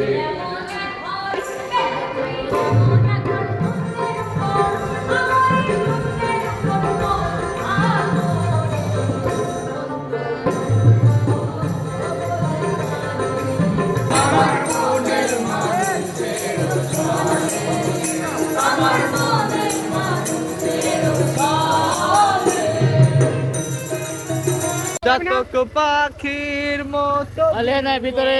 Amen. চাতক পাখির মতো। না ভিতরে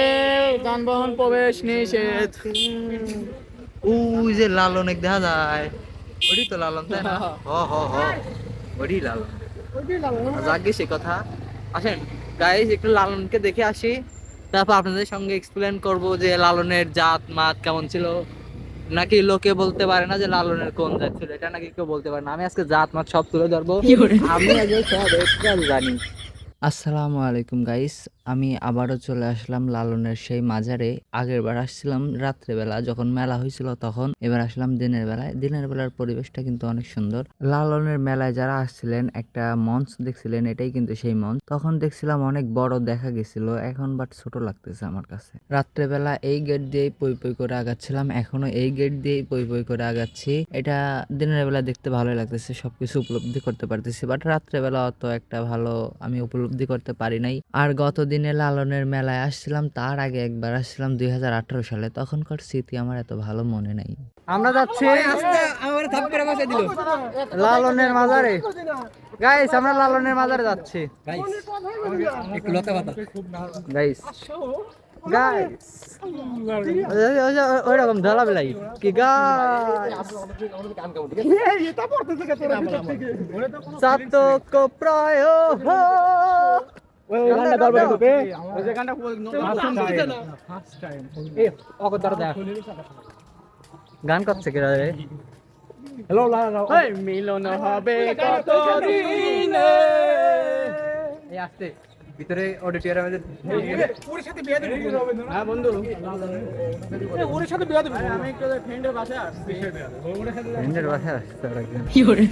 যানবাহন প্রবেশ নিষেধ। ওই যে লালন এক দেখা যায়। ওটি তো লালন তাই না? হ হ হ। ওটি লালন। যাকে সে কথা। আসেন গাইস একটু লালনকে দেখে আসি। তারপর আপনাদের সঙ্গে এক্সপ্লেন করব যে লালনের জাত মাত কেমন ছিল। নাকি লোকে বলতে পারে না যে লালনের কোন জাত ছিল? এটা নাকি কেউ বলতে পারে না। আমি আজকে জাত মাত সব তুলে ধরবো। আমি আগে সব জানি। আসসালামু আলাইকুম গাইস আমি আবারও চলে আসলাম লালনের সেই মাজারে। আগের বার আসছিলাম রাত্রেবেলা, যখন মেলা হয়েছিল তখন। এবার আসলাম দিনের বেলায়। দিনের বেলার পরিবেশটা কিন্তু অনেক সুন্দর। লালনের মেলায় যারা আসছিলেন, একটা মঞ্চ দেখছিলেন, এটাই কিন্তু সেই মঞ্চ। তখন দেখছিলাম অনেক বড় দেখা গেছিল। এখন বাট ছোট লাগতেছে আমার কাছে। রাত্রেবেলা এই গেট দিয়েই পই পই করে আগাচ্ছিলাম। এখনও এই গেট দিয়েই পই পই করে আগাচ্ছি। এটা দিনের বেলা দেখতে ভালোই লাগতেছে। সবকিছু উপলব্ধি করতে পারতেছি। বাট রাত্রেবেলা অত একটা ভালো আমি উপলব্ধি করতে পারি নাই। আর গত দিনে লালনের মেলায় আসছিলাম তার আগে একবার আসছিলাম দুই হাজার আঠারো সালে। তখনকার স্মৃতি আমার এত ভালো মনে নাই। আমরা যাচ্ছি। লালনের মাজারে। গাইস আমরা লালনের মাজারে যাচ্ছি। একটু লতা পাতা। গাইস গাইস ওই রকম ঢালা বেলাই কি গাইস চাতক প্রায় হো গান করছে কি রে মিলন হবে এই আসতে। ভিতরে অডিটোরিয়ামে হ্যাঁ বন্ধু। ওর সাথে বিয়া দেবো আমি একটু ফ্রেন্ডের বাসায় আসছি। ফ্রেন্ডের বাসায় আসতে ওরা একজন। মানে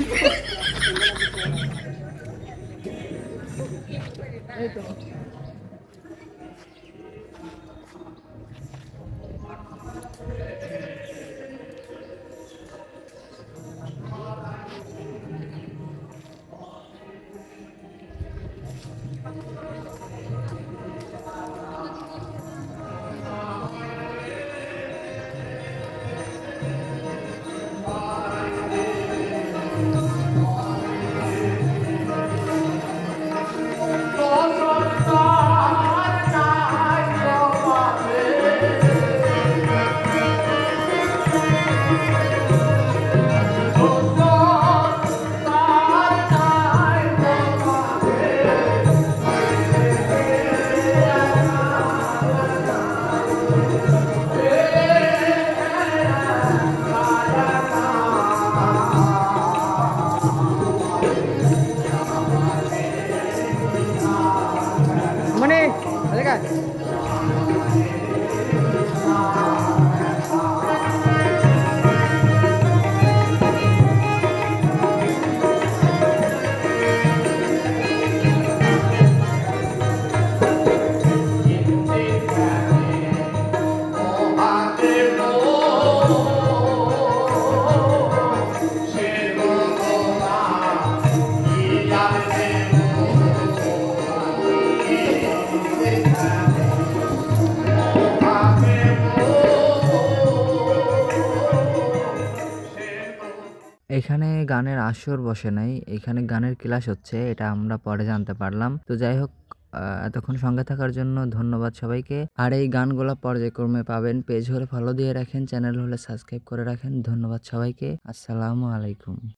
এখানে গানের আসর বসে নাই, এখানে গানের ক্লাস হচ্ছে, এটা আমরা পরে জানতে পারলাম। তো যাই হোক এতক্ষণ সঙ্গে থাকার জন্য ধন্যবাদ সবাইকে। আর এই গানগুলো পর্যায়ক্রমে পাবেন, পেজ হলে ফলো দিয়ে রাখেন চ্যানেল হলে সাবস্ক্রাইব করে রাখেন। ধন্যবাদ সবাইকে, আসসালামু আলাইকুম।